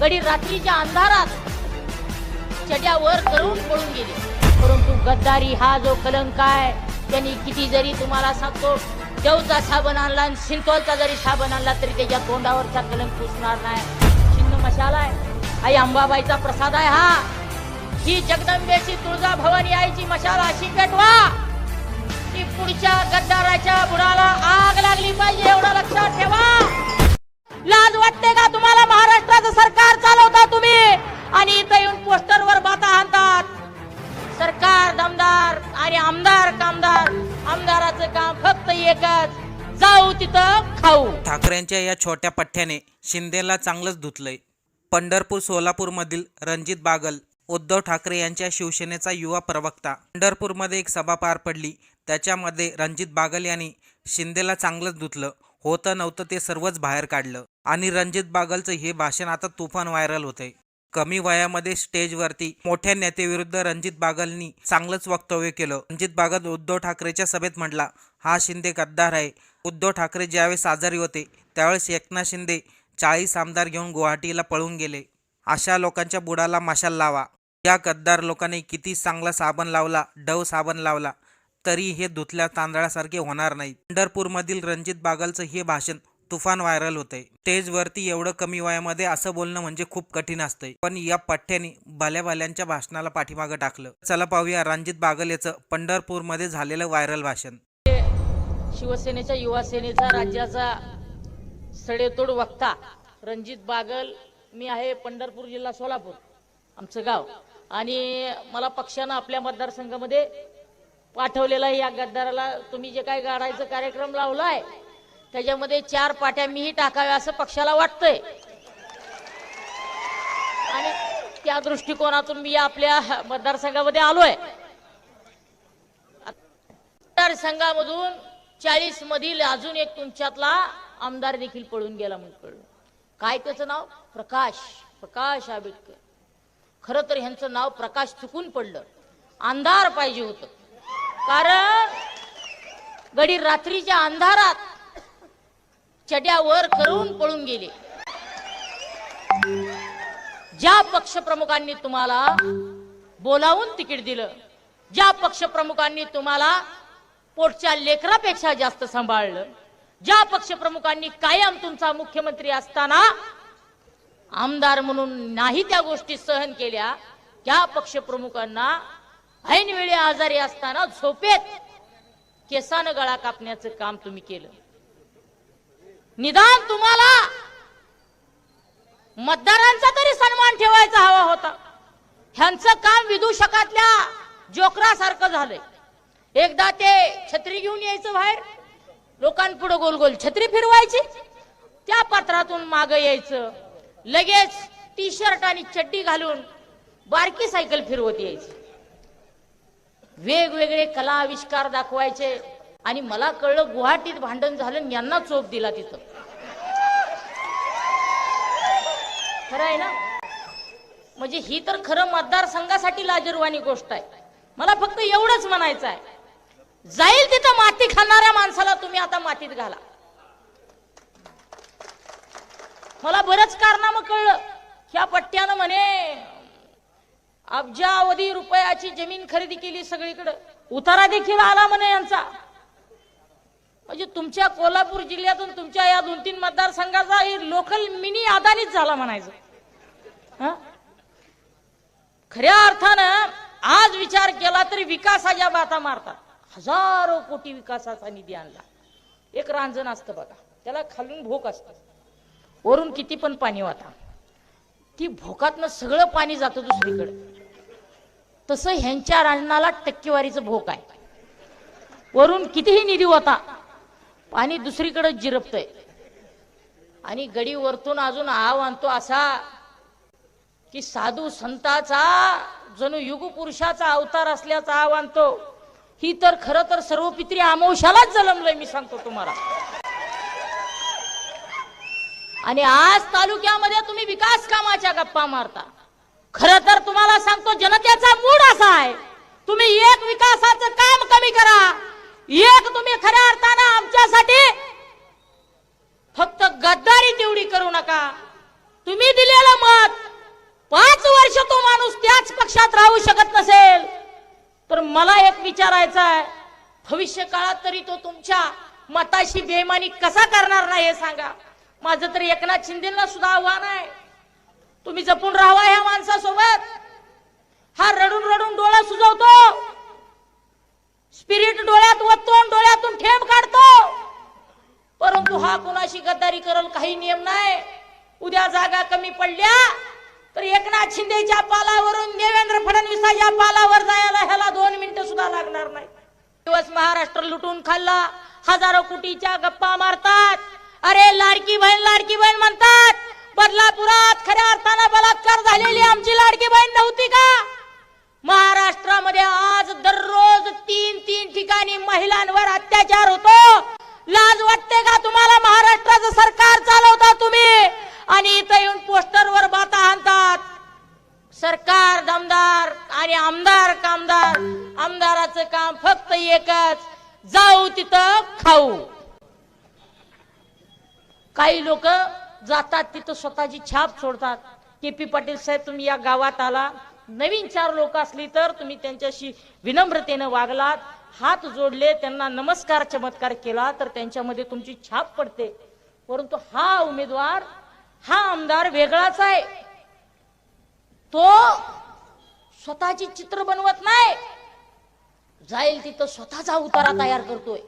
कधी रात्रीच्या अंधारात चट्यावर करून पळून गेले. परंतु गद्दारी हा जो कलंक आहे त्यांनी किती जरी तुम्हाला सांगतो देवचा साबण आणला आणि सिंतोलचा जरी साबण आणला तरी त्याच्या तोंडावरचा कलंक पुसणार नाही. चिन्ह मशाला आहे आई अंबाबाईचा प्रसाद आहे हा. ही जगदंबेची तुळजा भवानी आईची मशाला अशी पेटवा. की पुढच्या गद्दाराच्या बुडाला आग लागली पाहिजे एवढं लक्षात ठेवा. लाज वाटते का तुम्हाला महाराष्ट्राचं सरकार चालवता तुम्ही? आणि इथं येऊन पोस्टर वर बाता आणतात सरकार दमदार आणि आमदार कामदार. आमदाराचं काम फक्त एकच जाऊ तिथं खाऊ. ठाकरेंच्या या छोट्या पठ्ठ्याने शिंदेला चांगलंच धुतलंय. पंढरपूर सोलापूरमधील रणजित बागल उद्धव ठाकरे यांच्या शिवसेनेचा युवा प्रवक्ता. पंढरपूरमध्ये एक सभा पार पडली. त्याच्यामध्ये रणजित बागल यांनी शिंदेला चांगलंच धुतलं. होतं नव्हतं ते सर्वच बाहेर काढलं. आणि रणजित बागलचं हे भाषण आता तुफान व्हायरल होतंय. कमी वयामध्ये स्टेजवरती मोठ्या नेतेविरुद्ध रणजित बागलनी चांगलंच वक्तव्य केलं. रणजित बागल उद्धव ठाकरेच्या सभेत म्हटला हा शिंदे गद्दार आहे. उद्धव ठाकरे ज्यावेळेस आजारी होते त्यावेळेस एकनाथ शिंदे चाळीस आमदार घेऊन गुवाहाटीला पळून गेले. अशा लोकांच्या बुडाला मशाल लावा. या गद्दार लोकांनी किती चांगला साबण लावला डव साबण लावला. तरी हे धुतल्या तांदळासारखे होणार नाही. पंढरपूरमधील रणजित बागलचं हे भाषण तुफान व्हायरल होतंय. स्टेजवरती एवढं कमी वयामध्ये असं बोलणं म्हणजे खूप कठीण असतंय. पण या पठ्ठ्याने भल्या भल्यांच्या भाषणाला पाठीमागं टाकलं. चला पाहूया रणजित बागल याचं पंढरपूरमध्ये झालेलं व्हायरल भाषण. शिवसेनेच्या युवा सेनेचा राज्याचा सडेतोड वक्ता रणजित बागल. मी आहे पंढरपूर जिल्हा सोलापूर आमचं गाव. आणि मला पक्षानं आपल्या मतदारसंघामध्ये पाठवलेला या गद्दाराला. तुम्ही जे काय गाडायचं कार्यक्रम लावलाय त्याच्यामध्ये चार पाट्या मीही टाकाव्या असं पक्षाला वाटतंय. आणि त्या दृष्टिकोनातून मी आपल्या मतदारसंघामध्ये आलोय. मतदारसंघामधून चाळीस मधील अजून एक तुमच्यातला आमदार देखील पळून गेला म्हणून कळलं. काय त्याचं नाव? प्रकाश. प्रकाश आंबेडकर. खरं तर ह्यांचं नाव प्रकाश चुकून पडलं. अंधार पाहिजे होतं. कारण गडी रात्रीच्या अंधारात चड्या वर करून पळून गेले. ज्या पक्षप्रमुखांनी तुम्हाला बोलावून तिकीट दिलं ज्या पक्षप्रमुखांनी तुम्हाला पोटच्या लेकरापेक्षा जास्त सांभाळलं ज्या पक्षप्रमुखांनी कायम तुमचा मुख्यमंत्री असताना आमदार म्हणून नाही त्या गोष्टी सहन केल्या त्या पक्षप्रमुखांना ऐनवेळी आजारी असताना झोपेत केसानं गळा कापण्याचं काम तुम्ही केलं. निदान तुम्हाला मतदारांचा तरी सन्मान ठेवायचा हवा होता. ह्यांचं काम विदूषकातल्या जोकरासारखं झालंय. एकदा ते छत्री घेऊन यायचं बाहेर. लोकांपुढे गोल गोल छत्री फिरवायची. त्या पात्रातून माग यायचं. लगेच टी शर्ट आणि चड्डी घालून बारकी सायकल फिरवत यायची. वेगवेगळे कला आविष्कार दाखवायचे. आणि मला कळलं गुवाहाटीत भांडण झालं यांना चोप दिला तिथं. खरं आहे ना? म्हणजे ही तर खरं मतदारसंघासाठी लाजरवानी गोष्ट आहे. मला फक्त एवढंच म्हणायचं आहे. जाईल तिथं माती खाणाऱ्या माणसाला तुम्ही आता मातीत घाला. मला बरंच कारनामं कळलं. ह्या पट्ट्यानं म्हणे अब्जावधी रुपयाची जमीन खरेदी केली सगळीकडे. उतारा देखील आला म्हणे यांचा. म्हणजे तुमच्या कोल्हापूर जिल्ह्यातून तुमच्या या दोन तीन मतदारसंघाचा लोकल मिनी अदानीच झाला म्हणायचं. खऱ्या अर्थानं आज विचार केला तरी विकासाच्या बाता मारतात. हजारो कोटी विकासाचा निधी आणला. एक रांजण असतं बघा. त्याला खालून भोक असतं. वरून किती पण पाणी वाता ती भोकातनं सगळं पाणी जातं दुसरीकडे. तसं ह्यांच्या रांजणाला टक्केवारीचं भोक आहे. वरून कितीही निधी होता पाणी दुसरीकडे जिरपतय. आणि गडी वरतून अजून आव आणतो असा की साधू संताचा जणू युग पुरुषाचा अवतार असल्याचा आव आणतो. ही तर खरं तर सर्व पित्री आमोशालाच जलमलंय मी सांगतो तुम्हाला. आणि आज तालुक्यामध्ये तुम्ही विकास कामाच्या गप्पा मारता. खर तर तुम्हाला सांगतो जनतेचा मूड असा आहे. तुम्ही एक विकासाचं काम कमी करा. एक तुम्ही खऱ्या अर्थानं आमच्यासाठी फक्त गद्दारी तेवढी करू नका. तुम्ही दिलेलं मत पाच वर्ष तो माणूस त्याच पक्षात राहू शकत नसेल. तर मला एक विचारायचं आहे भविष्य काळात तरी तो तुमच्या मताशी बेमानी कसा करणार नाही हे सांगा. माझं तर एकनाथ शिंदेना सुद्धा आव्हान आहे. तुम्ही जपून राहावा ह्या माणसासोबत. हा रडून रडून डोळा सुजवतो. स्पिरिट डोळ्यात वतून डोळ्यातून ठेम काढतो. परंतु हा कुणाशी गद्दारी करल काही नियम नाही. उद्या जागा कमी पडल्या तर एकनाथ शिंदेच्या पालावरून देवेंद्र फडणवीसाच्या पालावर जायला ह्याला दोन मिनिटं सुद्धा लागणार नाही. दिवस महाराष्ट्र लुटून खाल्ला. हजारो कोटीच्या गप्पा मारतात. अरे लाडकी बहीण लाडकी बहीण आमची लाडकी बहीण नव्हती का? महाराष्ट्रामध्ये आज दररोज तीन तीन ठिकाणी महिलांवर अत्याचार होतो. लाज वाटते का तुम्हाला? महाराष्ट्राचं सरकार चालवता तुम्ही? आणि इथं येऊन पोस्टरवर बाता आणतात. सरकार दमदार आणि आमदार कामदार. आमदाराचं काम फक्त एकच जाऊ तिथं खाऊ. काही लोक जातात तिथं स्वतःची छाप सोडतात. के पी पाटील साहेब तुम्ही या गावात आला. नवीन चार लोक असली तर तुम्ही त्यांच्याशी विनम्रतेनं वागलात हात जोडले त्यांना नमस्कार चमत्कार केला तर त्यांच्यामध्ये तुमची छाप पडते. परंतु हा उमेदवार हा आमदार वेगळाच आहे. तो स्वतःची चित्र बनवत नाही. जाईल तिथं स्वतःचा उतारा तयार करतोय.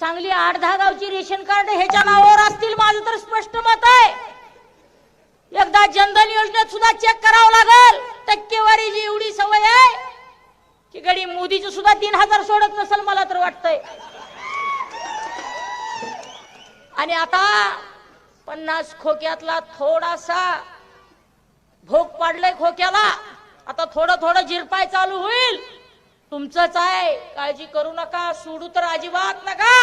चांगली आठ दहा गावची रेशन कार्ड ह्याच्या नावावर असतील माझं तर स्पष्ट मत आहे. एकदा जनधन योजनेत सुद्धा चेक करावं लागल. टक्केवारीची एवढी सवय आहे की गडी मोदीची सुद्धा तीन हजार सोडत नसेल मला तर वाटतंय. आणि आता पन्नास खोक्यातला थोडासा भोग पाडलाय खोक्याला. आता थोडं थोडं झिरपाय चालू होईल. तुमचंच आहे. काळजी करू नका. सोडू तर अजिबात नका.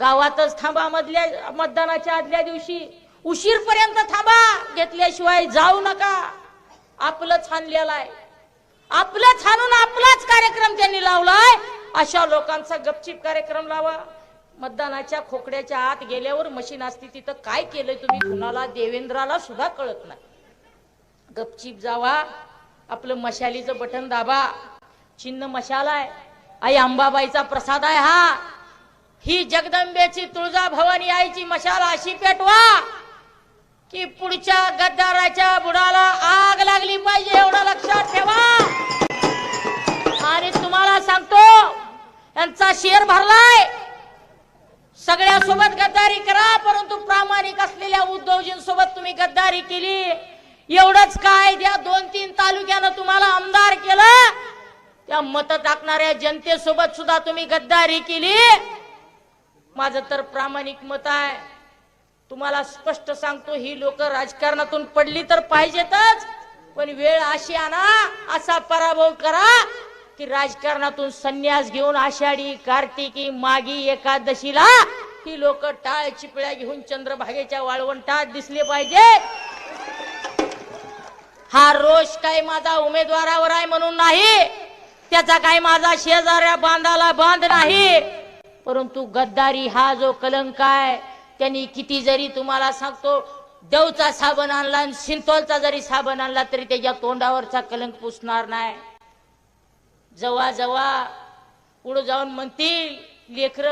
गावातच थांबा मधल्या मतदानाच्या आदल्या दिवशी. उशीर पर्यंत थांबा. घेतल्याशिवाय जाऊ नका. आपलं छानलेलं आहे. आपलं छानून आपलाच कार्यक्रम त्यांनी लावलाय. अशा लोकांचा गपचिप कार्यक्रम लावा. मतदानाच्या खोकड्याच्या आत गेल्यावर मशीन असते तिथं काय केलंय तुम्ही? कुणाला? देवेंद्राला सुद्धा कळत नाही. गपचीप जावा. आपलं मशालीचं बटन दाबा. चिन्ह मशाल आहे. आई अंबाबाईचा प्रसाद आहे हा. ही जगदंबेची तुळजा भवानी आईची मशाल अशी पेटवा. की पुढच्या गद्दाराच्या बुडाला आग लागली पाहिजे एवढं लक्षात ठेवा. आणि तुम्हाला सांगतो यांचा शेर भरलाय. सगळ्यासोबत गद्दारी करा परंतु प्रामाणिक असलेल्या उद्धवजींसोबत तुम्ही गद्दारी केली. एवढंच काय द्या दोन तीन तालुक्यानं तुम्हाला आमदार केलं. त्या मत टाकणाऱ्या जनतेसोबत सुद्धा तुम्ही गद्दारी केली. माझं तर प्रामाणिक मत आहे. तुम्हाला स्पष्ट सांगतो ही लोक राजकारणातून पडली तर पाहिजेतच. पण वेळ अशी आणा असा पराभव करा की राजकारणातून संन्यास घेऊन आषाढी कार्तिकी मागी एकादशीला ही लोक टाळ चिपळ्या घेऊन चंद्रभागेच्या वाळवंटात दिसले पाहिजे. हा रोष काय माझा उमेदवारावर आहे म्हणून नाही. त्याचा काय माझा शेजाऱ्या बांधाला बांध नाही. परंतु गद्दारी हा जो कलंक आहे त्यांनी किती जरी तुम्हाला सांगतो देवचा साबण आणला आणि सिंतोलचा जरी साबण आणला तरी त्याच्या तोंडावरचा कलंक पुसणार नाही. जवा जवा पुढे जाऊन म्हणतील लेकर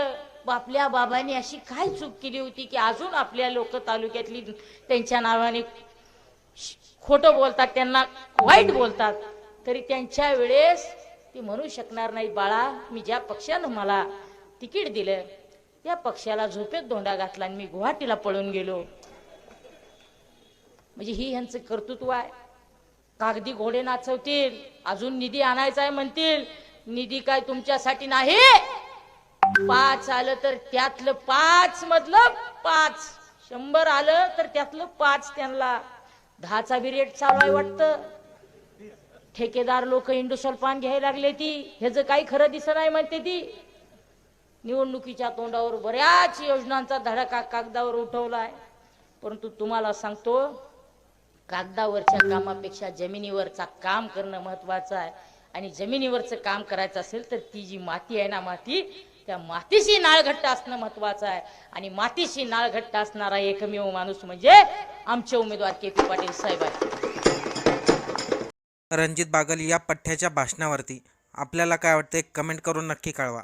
आपल्या बाबांनी अशी काय चूक केली होती की अजून आपल्या लोक तालुक्यातली त्यांच्या नावाने खोटं बोलतात त्यांना वाईट बोलतात. तरी त्यांच्या वेळेस ती म्हणू शकणार नाही बाळा मी ज्या पक्षानं मला तिकीट दिलं त्या पक्षाला झोपेत धोंडा घातला आणि मी गुवाहाटीला पळून गेलो. म्हणजे ही ह्यांचं कर्तृत्व आहे. कागदी घोडे नाचवतील अजून निधी आणायचा आहे म्हणतील. निधी काय तुमच्यासाठी नाही. पाच आलं तर त्यातलं पाच मधलं पाच. शंभर आलं तर त्यातलं पाच त्यांना. दहाचा बी रेट चालू आहे वाटतं. ठेकेदार लोक इंडोसल पान घ्यायला लागले ती. ह्याचं काही खरं दिसत नाही म्हणते ती. निवडणुकीच्या तोंडावर बऱ्याच योजनांचा धडाका कागदावर उठवलाय. परंतु तुम्हाला सांगतो कागदावरच्या कामापेक्षा जमिनीवरचा काम करणं महत्वाचं आहे. आणि जमिनीवरचं काम करायचं असेल तर ती जी माती आहे ना माती त्या मातीशी नाळघट्ट असणं महत्वाचं आहे. आणि मातीशी नाळघट्ट असणारा एकमेव माणूस म्हणजे आमचे उमेदवार के पी पाटील साहेब आहे रणजित बागल या पठ्ठ्याच्या भाषणावरती. आपल्याला काय वाटते कमेंट करून नक्की कळवा.